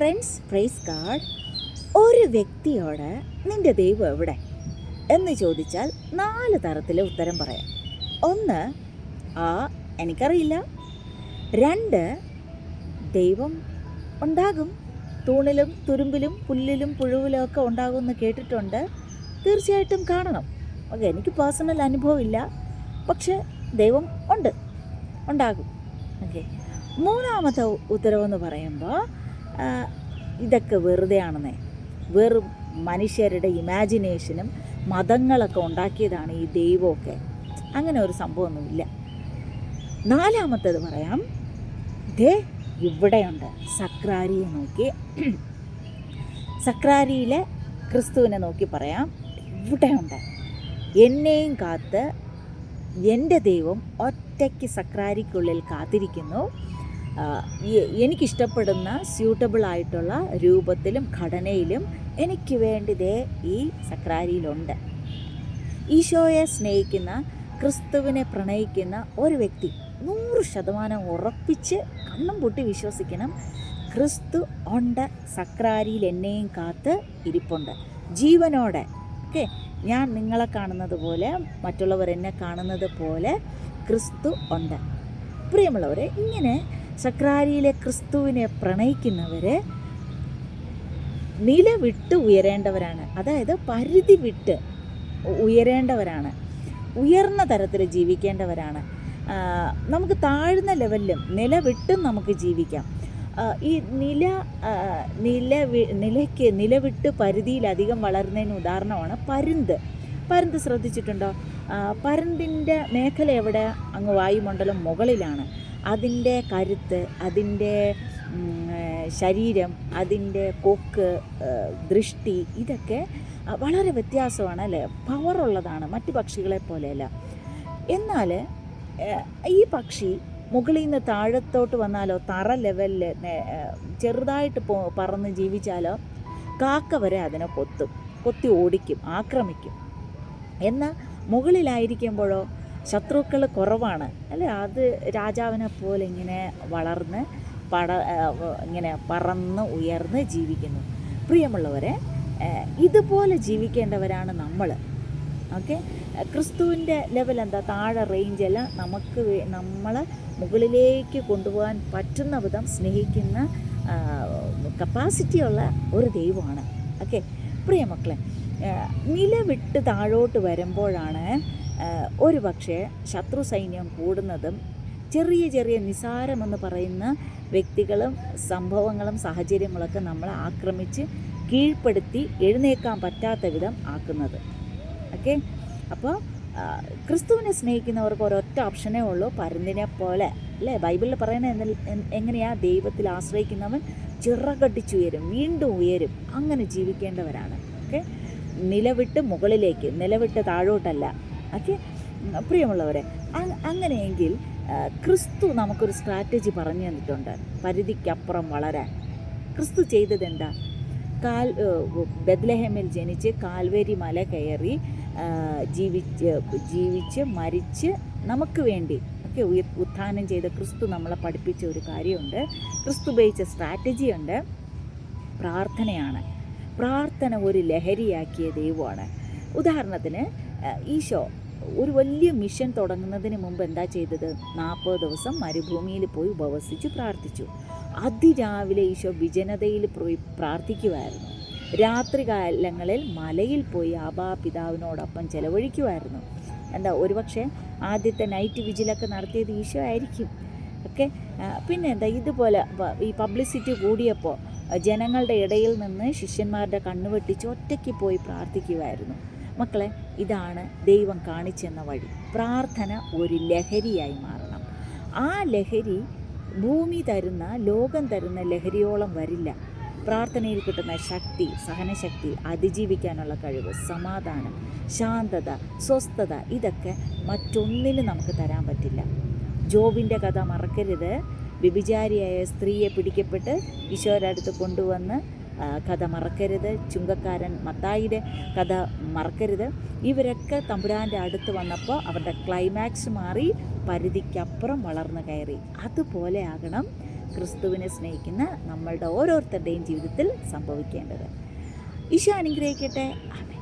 Friends price card. ഒരു വ്യക്തിയോട് നിന്റെ ദൈവം എവിടെ? എന്ന് ചോദിച്ചാൽ നാല് തരത്തിൽ ഉത്തരം പറയാം. ഒന്ന് ആ എനിക്കറിയില്ല. രണ്ട് ദൈവം ഉണ്ടാകും. തൂണിലും തുരുമ്പിലും പുല്ലിലും പുഴുവിലും ഒക്കെ ഉണ്ടാകുമെന്ന് കേട്ടിട്ടുണ്ട്. തീർച്ചയായിട്ടും കാണണം. ഓക്കെ എനിക്ക് പേഴ്സണൽ അനുഭവമില്ല. പക്ഷെ ദൈവം ഉണ്ട്. ഉണ്ടാകും. ഓക്കെ. മൂന്നാമത്തെ ഉത്തരവെന്ന് പറയുമ്പോൾ ഇതൊക്കെ വെറുതെയാണെന്നേ. വെറും മനുഷ്യരുടെ ഇമാജിനേഷനും മതങ്ങളൊക്കെ ഉണ്ടാക്കിയതാണ് ഈ ദൈവമൊക്കെ. അങ്ങനെ ഒരു സംഭവമൊന്നുമില്ല. നാലാമത്തേത് പറയാം. ദേ ഇവിടെയുണ്ട് സക്രാരിയെ നോക്കി. സക്രാരിയിലെ ക്രിസ്തുവിനെ നോക്കി പറയാം. ഇവിടെയുണ്ട്. എന്നെയും കാത്ത് എന്റെ ദൈവം ഒറ്റയ്ക്ക് സക്രാരിക്കുള്ളിൽ കാത്തിരിക്കുന്നു. എനിക്കിഷ്ടപ്പെടുന്ന സ്യൂട്ടബിൾ ആയിട്ടുള്ള രൂപത്തിലും ഘടനയിലും എനിക്ക് വേണ്ടിതേ ഈ സക്രാരിയിലുണ്ട്. ഈശോയെ സ്നേഹിക്കുന്ന ക്രിസ്തുവിനെ പ്രണയിക്കുന്ന ഒരു വ്യക്തി നൂറ് ശതമാനം ഉറപ്പിച്ച് കണ്ണും പൊട്ടി വിശ്വസിക്കണം. ക്രിസ്തു ഉണ്ട് സക്രാരിയിൽ എന്നെയും കാത്ത് ഇരിപ്പുണ്ട്. ജീവനോടെ ഓക്കെ? ഞാൻ നിങ്ങളെ കാണുന്നത് പോലെ മറ്റുള്ളവർ എന്നെ കാണുന്നത് പോലെ ക്രിസ്തു ഉണ്ട്. പ്രിയമുള്ളവരെ ഇങ്ങനെ സക്രാരിയിലെ ക്രിസ്തുവിനെ പ്രണയിക്കുന്നവരെ നില വിട്ട് ഉയരേണ്ടവരാണ്. അതായത് പരിധി വിട്ട് ഉയരേണ്ടവരാണ്. ഉയർന്ന തരത്തിൽ ജീവിക്കേണ്ടവരാണ്. നമുക്ക് താഴ്ന്ന ലെവലിലും നില വിട്ടും നമുക്ക് ജീവിക്കാം. ഈ നില നില നിലയ്ക്ക് നിലവിട്ട് പരിധിയിലധികം വളരുന്നതിന് ഉദാഹരണമാണ് പരുന്ത്. പരുന്ത് ശ്രദ്ധിച്ചിട്ടുണ്ടോ? പരുന്തിന്റെ മേഖല എവിടെ? അങ്ങ് വായുമണ്ഡലം മുകളിലാണ്. അതിന്റെ കരുത്ത് അതിന്റെ ശരീരം അതിന്റെ കൊക്ക് ദൃഷ്ടി ഇതൊക്കെ വളരെ വ്യത്യാസമാണ് അല്ലേ? പവറുള്ളതാണ് മറ്റു പക്ഷികളെ പോലെയല്ല. എന്നാൽ ഈ പക്ഷി മുകളിൽ നിന്ന് താഴത്തോട്ട് വന്നാലോ തറ ലെവലിൽ ചെറുതായിട്ട് പോ പറന്ന് ജീവിച്ചാലോ കാക്ക വരെ അതിനെ കൊത്തും. കൊത്തി ഓടിക്കും ആക്രമിക്കും. എന്നാൽ മുകളിലായിരിക്കുമ്പോഴോ ശത്രുക്കൾ കുറവാണ്. അല്ലേ? അത് രാജാവിനെ പോലെ ഇങ്ങനെ വളർന്ന് പട ഇങ്ങനെ പറന്ന് ഉയർന്ന് ജീവിക്കുന്നു. പ്രിയമുള്ളവരെ ഇതുപോലെ ജീവിക്കേണ്ടവരാണ് നമ്മൾ ഓക്കെ? ക്രിസ്തുവിന്റെ ലെവൽ എന്താ? താഴെ റേഞ്ച് എല്ലാം നമുക്ക് നമ്മൾ മുകളിലേക്ക് കൊണ്ടുപോകാൻ പറ്റുന്ന വിധം സ്നേഹിക്കുന്ന കപ്പാസിറ്റിയുള്ള ഒരു ദൈവമാണ്. ഓക്കെ? പ്രിയ മക്കളെ നിലവിട്ട് നില വിട്ട് താഴോട്ട് വരുമ്പോഴാണ് ഒരു പക്ഷേ ശത്രു സൈന്യം കൂടുന്നതും ചെറിയ ചെറിയ നിസാരമെന്ന് പറയുന്ന വ്യക്തികളും സംഭവങ്ങളും സാഹചര്യങ്ങളൊക്കെ നമ്മളെ ആക്രമിച്ച് കീഴ്പ്പെടുത്തി എഴുന്നേക്കാൻ പറ്റാത്ത വിധം ആക്കുന്നത്. ഓക്കെ? അപ്പോൾ ക്രിസ്തുവിനെ സ്നേഹിക്കുന്നവർക്ക് ഒരൊറ്റ ഓപ്ഷനേ ഉള്ളൂ പരുന്തിനെ പോലെ. അല്ലേ? ബൈബിളിൽ പറയുന്നത് എങ്ങനെയാ? ദൈവത്തിൽ ആശ്രയിക്കുന്നവൻ ചിറകടിച്ചുയരും വീണ്ടും ഉയരും അങ്ങനെ ജീവിക്കേണ്ടവരാണ്. ഓക്കെ? നിലവിട്ട് മുകളിലേക്ക് നിലവിട്ട് താഴോട്ടല്ല. ഓക്കെ പ്രിയമുള്ളവരെ അങ്ങനെയെങ്കിൽ ക്രിസ്തു നമുക്കൊരു സ്ട്രാറ്റജി പറഞ്ഞു തന്നിട്ടുണ്ട്. പരിധിക്കപ്പുറം വളരാൻ ക്രിസ്തു ചെയ്തത് എന്താ? കാൽ ബദ്ലഹേമിൽ ജനിച്ച് കാൽവേരി മല കയറി ജീവിച്ച് ജീവിച്ച് മരിച്ച് നമുക്ക് വേണ്ടി ഒക്കെ ഉത്ഥാനം ചെയ്ത ക്രിസ്തു നമ്മളെ പഠിപ്പിച്ച ഒരു കാര്യമുണ്ട്. ക്രിസ്തു ഉപയോഗിച്ച സ്ട്രാറ്റജിയുണ്ട് പ്രാർത്ഥനയാണ്. പ്രാർത്ഥന ഒരു ലഹരിയാക്കിയ ദൈവമാണ്. ഉദാഹരണത്തിന് ഈശോ ഒരു വലിയ മിഷൻ തുടങ്ങുന്നതിന് മുമ്പ് എന്താ ചെയ്തത്? നാൽപ്പത് ദിവസം മരുഭൂമിയിൽ പോയി ഉപവസിച്ച് പ്രാർത്ഥിച്ചു. അതിരാവിലെ ഈശോ വിജനതയിൽ പോയി പ്രാർത്ഥിക്കുമായിരുന്നു രാത്രികാലങ്ങളിൽ മലയിൽ പോയി ആബാ പിതാവിനോടൊപ്പം ചെലവഴിക്കുമായിരുന്നു എന്താ ഒരുപക്ഷെ ആദ്യത്തെ നൈറ്റ് വിജിലൊക്കെ നടത്തിയത് ഈശോ ആയിരിക്കും. ഒക്കെ പിന്നെ എന്താ ഇതുപോലെ ഈ പബ്ലിസിറ്റി കൂടിയപ്പോൾ ജനങ്ങളുടെ ഇടയിൽ നിന്ന് ശിഷ്യന്മാരുടെ കണ്ണു വെട്ടിച്ച് ഒറ്റയ്ക്ക് പോയി പ്രാർത്ഥിക്കുമായിരുന്നു മക്കളെ ഇതാണ് ദൈവം കാണിച്ചെന്ന വഴി. പ്രാർത്ഥന ഒരു ലഹരിയായി മാറണം. ആ ലഹരി ഭൂമി തരുന്ന ലോകം തരുന്ന ലഹരിയോളം വരില്ല. പ്രാർത്ഥനയിൽ കിട്ടുന്ന ശക്തി സഹനശക്തി അതിജീവിക്കാനുള്ള കഴിവ് സമാധാനം ശാന്തത സ്വസ്ഥത ഇതൊക്കെ മറ്റൊന്നിനും നമുക്ക് തരാൻ പറ്റില്ല. ജോബിന്റെ കഥ മറക്കരുത്. വ്യഭിചാരിയായ സ്ത്രീയെ പിടിക്കപ്പെട്ട് ഈശോയുടെ അടുത്ത് കൊണ്ടുവന്ന് കഥ മറക്കരുത്. ചുങ്കക്കാരൻ മത്തായിയുടെ കഥ മറക്കരുത്. ഇവരൊക്കെ തമ്പുരാന്റെ അടുത്ത് വന്നപ്പോൾ അവരുടെ ക്ലൈമാക്സ് മാറി പരിധിക്കപ്പുറം വളർന്നു കയറി. അതുപോലെ ആകണം ക്രിസ്തുവിനെ സ്നേഹിക്കുന്ന നമ്മളുടെ ഓരോരുത്തരുടെയും ജീവിതത്തിൽ സംഭവിക്കേണ്ടത്. ഈശോ അനുഗ്രഹിക്കട്ടെ. ആമേൻ.